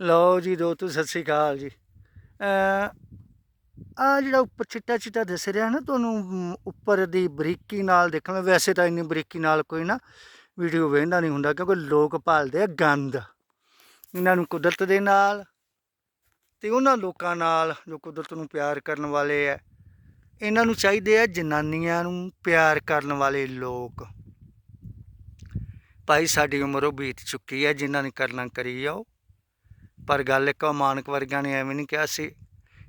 ਲਓ ਜੀ ਦੋਸਤੋ, ਸਤਿ ਸ੍ਰੀ ਅਕਾਲ ਜੀ। ਆ ਜਿਹੜਾ ਉੱਪਰ ਚਿੱਟਾ ਚਿੱਟਾ ਦਿਸ ਰਿਹਾ ਨਾ ਤੁਹਾਨੂੰ ਉੱਪਰ ਦੀ ਬਰੀਕੀ ਨਾਲ ਦੇਖਣ ਵੈਸੇ ਤਾਂ ਇੰਨੀ ਬਰੀਕੀ ਨਾਲ ਕੋਈ ਨਾ ਵੀਡੀਓ ਵੇਖਦਾ ਨਹੀਂ ਹੁੰਦਾ ਕਿਉਂਕਿ ਲੋਕ ਭਾਲਦੇ ਆ ਗੰਦ। ਇਹਨਾਂ ਨੂੰ ਕੁਦਰਤ ਦੇ ਨਾਲ ਤੇ ਉਹਨਾਂ ਲੋਕਾਂ ਨਾਲ ਜੋ ਕੁਦਰਤ ਨੂੰ ਪਿਆਰ ਕਰਨ ਵਾਲੇ ਆ। ਇਹਨਾਂ ਨੂੰ ਚਾਹੀਦੇ ਆ ਜਨਾਨੀਆਂ ਨੂੰ ਪਿਆਰ ਕਰਨ ਵਾਲੇ ਲੋਕ। ਭਾਈ, ਸਾਡੀ ਉਮਰ ਉਹ ਬੀਤ ਚੁੱਕੀ ਹੈ ਜਿਨ੍ਹਾਂ ਨੇ ਕਰਨਾ ਕਰੀ ਆ ਉਹ। ਪਰ ਗੱਲ ਇੱਕ ਮਾਨਕ ਵਰਗਿਆਂ ਨੇ ਐਵੇਂ ਨਹੀਂ ਕਿਹਾ ਸੀ।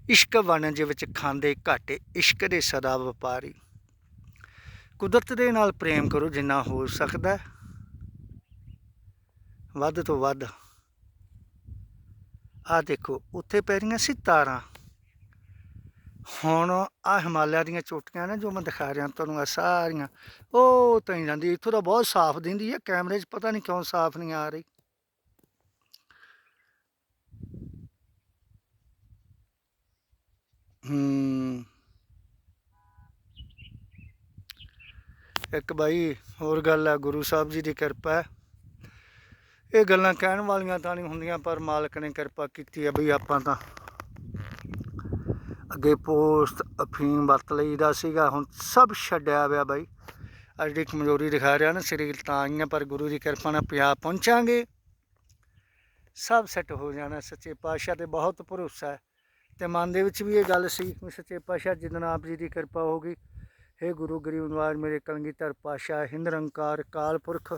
ਇਸ਼ਕ ਵਣਜ ਵਿੱਚ ਖਾਂਦੇ ਘਾਟੇ, ਇਸ਼ਕ ਦੇ ਸਦਾ ਵਪਾਰੀ। ਕੁਦਰਤ ਦੇ ਨਾਲ ਪ੍ਰੇਮ ਕਰੋ ਜਿੰਨਾ ਹੋ ਸਕਦਾ ਵੱਧ ਤੋਂ ਵੱਧ। ਆ ਦੇਖੋ, ਉੱਥੇ ਪੈ ਰਹੀਆਂ ਸੀ ਤਾਰਾਂ। ਹੁਣ ਆ ਹਿਮਾਲਿਆ ਦੀਆਂ ਚੋਟੀਆਂ ਨੇ ਜੋ ਮੈਂ ਦਿਖਾ ਰਿਹਾ ਤੁਹਾਨੂੰ ਆ ਸਾਰੀਆਂ। ਉਹ ਤਾਂ ਜਾਂਦੀ, ਇੱਥੋਂ ਤਾਂ ਬਹੁਤ ਸਾਫ਼ ਦਿੰਦੀ ਹੈ, ਕੈਮਰੇ 'ਚ ਪਤਾ ਨਹੀਂ ਕਿਉਂ ਸਾਫ਼ ਨਹੀਂ ਆ ਰਹੀ। ਇੱਕ ਬਾਈ, ਹੋਰ ਗੱਲ ਹੈ ਗੁਰੂ ਸਾਹਿਬ ਜੀ ਦੀ ਕਿਰਪਾ ਹੈ। ਇਹ ਗੱਲਾਂ ਕਹਿਣ ਵਾਲੀਆਂ ਤਾਂ ਨਹੀਂ ਹੁੰਦੀਆਂ, ਪਰ ਮਾਲਕ ਨੇ ਕਿਰਪਾ ਕੀਤੀ ਹੈ ਬਈ ਆਪਾਂ ਤਾਂ। ਅੱਗੇ ਪੋਸਟ ਅਫੀਮ ਵਰਤ ਲਈਦਾ ਸੀਗਾ, ਹੁਣ ਸਭ ਛੱਡਿਆ ਪਿਆ ਬਾਈ। ਅੱਜ ਦੀ ਕਮਜ਼ੋਰੀ ਦਿਖਾ ਰਿਹਾ ਨਾ, ਸਰੀਰ ਤਾਂ ਆਈਆਂ ਪਰ ਗੁਰੂ ਦੀ ਕਿਰਪਾ ਨਾਲ ਪੰਜਾਬ ਪਹੁੰਚਾਂਗੇ। ਸਭ ਸੈੱਟ ਹੋ ਜਾਣਾ, ਸੱਚੇ ਪਾਤਸ਼ਾਹ ਤੇ ਬਹੁਤ ਭਰੋਸਾ ਹੈ। ਤੇ ਮਨ ਦੇ ਵਿੱਚ ਵੀ ਇਹ ਗੱਲ ਸੀ ਵੀ ਸੱਚੇ ਪਾਤਸ਼ਾਹ ਜਿੱਦਣ ਆਪ ਜੀ ਦੀ ਕਿਰਪਾ ਹੋਗੀ हे ਗੁਰੂ ਗਰੀਬ ਨਿਵਾਜ, ਮੇਰੇ ਕਲਗੀਧਰ ਪਾਤਸ਼ਾਹ, ਹਿੰਦ ਰੰਕਾਰ ਕਾਲ ਪੁਰਖ।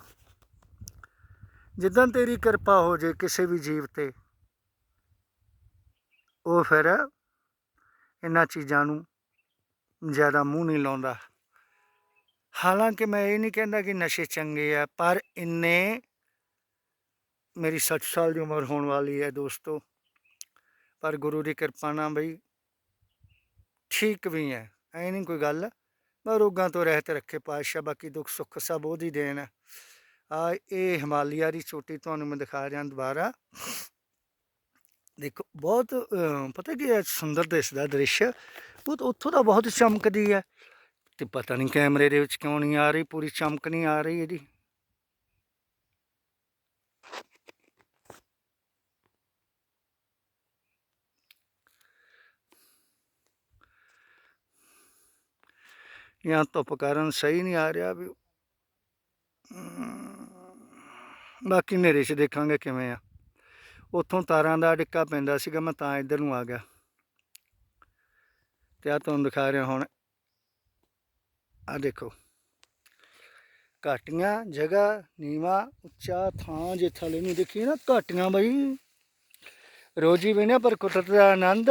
ਜਿੱਦਾਂ ਤੇਰੀ ਕਿਰਪਾ ਹੋ ਜੇ ਕਿਸੇ ਵੀ ਜੀਵ ਤੇ, ਉਹ ਫਿਰ ਇਹਨਾਂ ਚੀਜ਼ਾਂ ਨੂੰ ਜ਼ਿਆਦਾ ਮੂੰਹ ਨਹੀਂ ਲਾਉਂਦਾ। ਹਾਲਾਂਕਿ ਮੈਂ ਇਹ ਨਹੀਂ ਕਹਿੰਦਾ ਕਿ ਨਸ਼ੇ ਚੰਗੇ ਆ, ਪਰ ਇੰਨੇ ਮੇਰੀ 60 ਸਾਲ ਦੀ ਉਮਰ ਹੋਣ ਵਾਲੀ ਹੈ ਦੋਸਤੋ। ਪਰ ਗੁਰੂ ਦੀ ਕਿਰਪਾ ਨਾਲ ਬਈ ਠੀਕ ਵੀ ਹੈ, ਐ ਨਹੀਂ ਕੋਈ ਗੱਲ। ਰੋਗਾਂ ਤੋਂ ਰਹਿਤ ਰੱਖੇ ਪਾਤਸ਼ਾਹ, ਬਾਕੀ ਦੁੱਖ ਸੁੱਖ ਸਭ ਉਹਦੀ ਦੇਣ। ਹੈ ਆ ਇਹ ਹਿਮਾਲਿਆ ਦੀ ਚੋਟੀ ਤੁਹਾਨੂੰ ਮੈਂ ਦਿਖਾ ਰਿਹਾ ਦੁਬਾਰਾ। ਦੇਖੋ, ਬਹੁਤ ਪਤਾ ਕੀ ਹੈ, ਸੁੰਦਰ ਦਿਸਦਾ ਦ੍ਰਿਸ਼। ਉਹ ਉੱਥੋਂ ਦਾ ਬਹੁਤ ਚਮਕਦੀ ਹੈ। ਤੇ ਪਤਾ ਨਹੀਂ ਕੈਮਰੇ ਦੇ ਵਿੱਚ ਕਿਉਂ ਨਹੀਂ ਆ ਰਹੀ, ਪੂਰੀ ਚਮਕ ਨਹੀਂ ਆ ਰਹੀ ਇਹਦੀ। ਜਾਂ ਧੁੱਪ ਕਾਰਨ ਸਹੀ ਨਹੀਂ ਆ ਰਿਹਾ ਵੀ ਬਾਕੀ ਹਨੇਰੇ 'ਚ ਦੇਖਾਂਗੇ ਕਿਵੇਂ ਆ। ਉੱਥੋਂ ਤਾਰਾਂ ਦਾ ਡਿੱਕਾ ਪੈਂਦਾ ਸੀਗਾ, ਮੈਂ ਤਾਂ ਇੱਧਰ ਨੂੰ ਆ ਗਿਆ। ਤੇ ਆ ਤੁਹਾਨੂੰ ਦਿਖਾ ਰਿਹਾ ਹੁਣ। ਆ ਦੇਖੋ। ਘਾਟੀਆਂ, ਜਗ੍ਹਾ, ਨੀਵਾ, ਉੱਚਾ ਥਾਂ ਜੇ ਥਲੇ ਨੂੰ ਦੇਖੀ ਨਾ ਘਾਟੀਆਂ ਬਈ। ਰੋਜੀ ਵੀ ਨਾ ਪਰ ਕੁਦਰਤ ਦਾ ਆਨੰਦ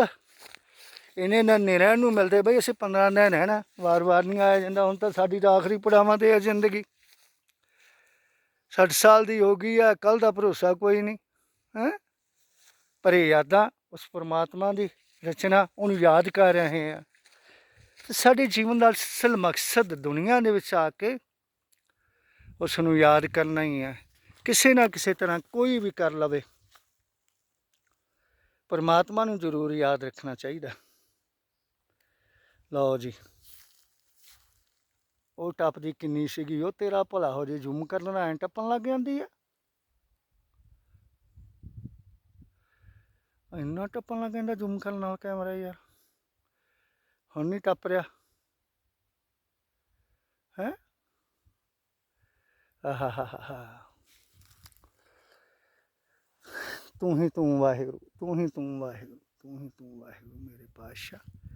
ਇਹਨੇ ਨਾ ਰਹਿਣ ਨੂੰ ਮਿਲਦੇ ਬਈ ਅਸੀਂ 15 ਦਿਨ ਰਹਿਣਾ, ਵਾਰ-ਵਾਰ ਨਹੀਂ ਆਇਆ ਜਾਂਦਾ, ਹੁਣ ਤਾਂ ਸਾਡੀ ਤਾਂ ਆਖਰੀ ਪੜਾਵਾਂ ਤੇ ਹੈ ਜ਼ਿੰਦਗੀ। 60 ਸਾਲ ਦੀ ਹੋ ਗਈ ਆ ਕੱਲ ਦਾ ਭਰੋਸਾ ਕੋਈ ਨਹੀਂ, ਹੈ? ਪਰ ਇਹ ਯਾਦਾਂ ਉਸ ਪਰਮਾਤਮਾ ਦੀ ਰਚਨਾ, ਉਹਨੂੰ ਯਾਦ ਕਰ ਰਹੇ ਆ। ਸਾਡੇ ਜੀਵਨ ਦਾ ਅਸਲ ਮਕਸਦ ਦੁਨੀਆ ਦੇ ਵਿੱਚ ਆ ਕੇ ਉਸ ਨੂੰ ਯਾਦ ਕਰਨਾ ਹੀ ਹੈ ਕਿਸੇ ਨਾ ਕਿਸੇ ਤਰ੍ਹਾਂ ਕੋਈ ਵੀ ਕਰ ਲਵੇ। ਪਰਮਾਤਮਾ ਨੂੰ ਜ਼ਰੂਰ ਯਾਦ ਰੱਖਣਾ ਚਾਹੀਦਾ। ਲਓ ਜੀ। ਉਹ ਟੱਪਦੀ ਕਿੰਨੀ ਸੀਗੀ, ਉਹ ਤੇਰਾ ਭਲਾ ਹੋ ਜੇ ਜ਼ੂਮ ਕਰ ਲੈਣਾ, ਐਂ ਟੱਪਣ ਲੱਗ ਜਾਂਦੀ ਆ। ਇੰਨਾ ਟੱਪਣ ਲੱਗ ਜਾਂਦਾ ਜ਼ੂਮ ਕਰਨ ਨਾਲ ਕੈਮਰਾ ਯਾਰ। ਹੁਣ ਨਹੀਂ ਟੱਪ ਰਿਹਾ। ਹੈ? ਆਹਾਹਾਹਾ ਤੂੰ ਹੀ ਤੂੰ ਵਾਹਿਗੁਰੂ, ਤੂੰ ਹੀ ਤੂੰ ਵਾਹਿਗੁਰੂ, ਤੂੰ ਹੀ ਤੂੰ ਵਾਹਿਗੁਰੂ ਮੇਰੇ ਪਾਤਸ਼ਾਹ।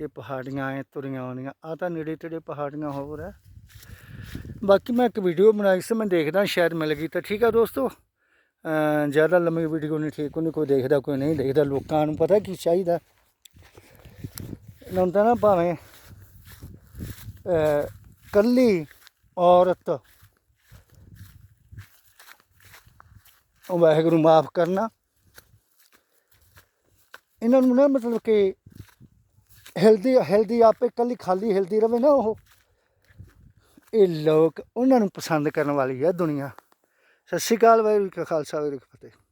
ਇਹ ਪਹਾੜੀਆਂ ਐ ਤੁਰੀਆਂ ਆਉਂਦੀਆਂ ਆ ਤਾਂ ਨੇੜੇ ਤੇੜੇ ਪਹਾੜੀਆਂ ਹੋਰ ਐ। ਬਾਕੀ ਮੈਂ ਇੱਕ ਵੀਡੀਓ ਬਣਾਈ ਸੀ, ਮੈਂ ਦੇਖਦਾ ਸ਼ਾਇਦ ਮਿਲ ਗਈ ਤਾਂ ਠੀਕ ਆ ਦੋਸਤੋ। ਜ਼ਿਆਦਾ ਲੰਮੀ ਵੀਡੀਓ ਨਹੀਂ ਠੀਕ, ਉਹਨੂੰ ਕੋਈ ਦੇਖਦਾ ਕੋਈ ਨਹੀਂ ਦੇਖਦਾ, ਲੋਕਾਂ ਨੂੰ ਪਤਾ ਕੀ ਚਾਹੀਦਾ। ਇਹਨਾਂ ਨੂੰ ਤਾਂ ਨਾ ਭਾਵੇਂ, ਅਹ ਕੱਲੀ ਔਰਤ ਉਹ ਵਾਹਿਗੁਰੂ ਮਾਫ ਕਰਨਾ। ਇਹਨਾਂ ਨੂੰ ਨਾ ਮਤਲਬ ਕਿ ਹਿਲਦੀ ਹਿਲਦੀ ਆਪੇ ਕੱਲੀ ਖਾਲੀ ਹਿਲਦੀ ਰਵੇ ਨਾ ਉਹ। ਇਹ ਲੋਕ ਉਹਨਾਂ ਨੂੰ ਪਸੰਦ ਕਰਨ ਵਾਲੀ ਹੈ ਦੁਨੀਆ। ਸਤਿ ਸ਼੍ਰੀ ਅਕਾਲ, ਵਾਹਿਗੁਰੂ ਕਾ ਖਾਲਸਾ, ਵਾਹਿਗੁਰੂ ਕੀ ਫਤਿਹ।